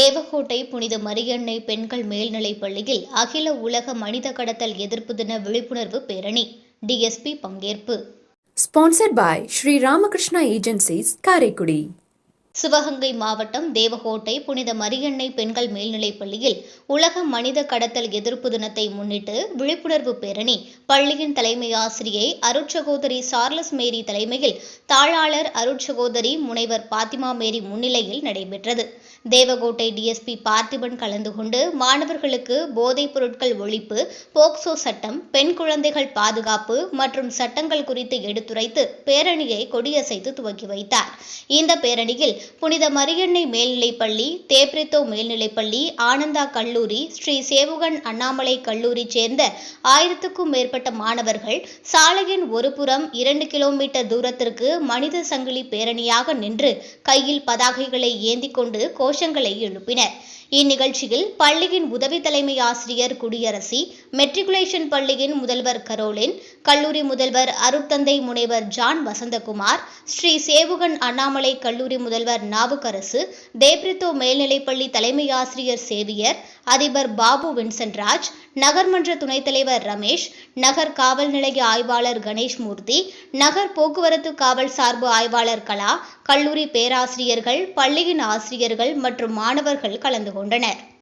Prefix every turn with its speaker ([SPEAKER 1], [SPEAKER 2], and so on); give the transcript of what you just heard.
[SPEAKER 1] தேவக்கோட்டை புனித மரியன்னை பெண்கள் மேல்நிலைப் பள்ளியில் அகில உலக மனித கடத்தல் எதிர்ப்பு தின விழிப்புணர்வு பேரணி. டிஎஸ்பி பங்கேற்பு.
[SPEAKER 2] Sponsored by Sri Ramakrishna agencies Karaikudi
[SPEAKER 1] Sivaganga மாவட்டம் தேவகோட்டை புனித மரியன்னை பெண்கள் மேல்நிலைப் பள்ளியில் உலக மனித கடத்தல் எதிர்ப்பு தினத்தை முன்னிட்டு விழிப்புணர்வு பேரணி பள்ளியின் தலைமை ஆசிரியை அருட்சகோதரி சார்லஸ் மேரி தலைமையில் தாளாளர் அருட்சகோதரி முனைவர் பாத்திமா மேரி முன்னிலையில் நடைபெற்றது. தேவகோட்டை டிஎஸ்பி பார்த்திபன் கலந்து கொண்டு மாணவர்களுக்கு போதைப் பொருட்கள் ஒழிப்பு போக்சோ சட்டம் பெண் குழந்தைகள் பாதுகாப்பு மற்றும் சட்டங்கள் குறித்து எடுத்துரைத்து பேரணியை கொடியசைத்து துவக்கி வைத்தார். இந்த பேரணியில் புனித மரியன்னை மேல்நிலைப்பள்ளி தேப்ரித்தோ மேல்நிலைப்பள்ளி ஆனந்தா கல்லூரி ஸ்ரீ சேவுகன் அண்ணாமலை கல்லூரி சேர்ந்த ஆயிரத்துக்கும் மேற்பட்ட மாணவர்கள் சாலையின் ஒருபுறம் இரண்டு கிலோமீட்டர் தூரத்திற்கு மனித சங்கிலி பேரணியாக நின்று கையில் பதாகைகளை ஏந்திக் கொண்டு கோஷங்களை எழுப்பினர். இந்நிகழ்ச்சியில் பள்ளியின் உதவி தலைமை ஆசிரியர் குடியரசி மெட்ரிகுலேஷன் பள்ளியின் முதல்வர் கரோலின் கல்லூரி முதல்வர் அருட்தந்தை முனைவர் ஜான் வசந்தகுமார் ஸ்ரீ சேவுகன் அண்ணாமலை கல்லூரி முதல்வர் நாவுக்கரசு தேப்ரித்தோ மேல்நிலைப்பள்ளி தலைமை ஆசிரியர் சேவியர் அதிபர் பாபு வின்சென்ட்ராஜ் நகர்மன்ற துணைத் தலைவர் ரமேஷ் நகர் காவல் நிலைய ஆய்வாளர் கணேஷ் மூர்த்தி நகர் போக்குவரத்து காவல் சார்பு ஆய்வாளர் கலா கல்லூரி பேராசிரியர்கள் பள்ளியின் ஆசிரியர்கள் மற்றும் மாணவர்கள் கலந்து கொண்டனர்.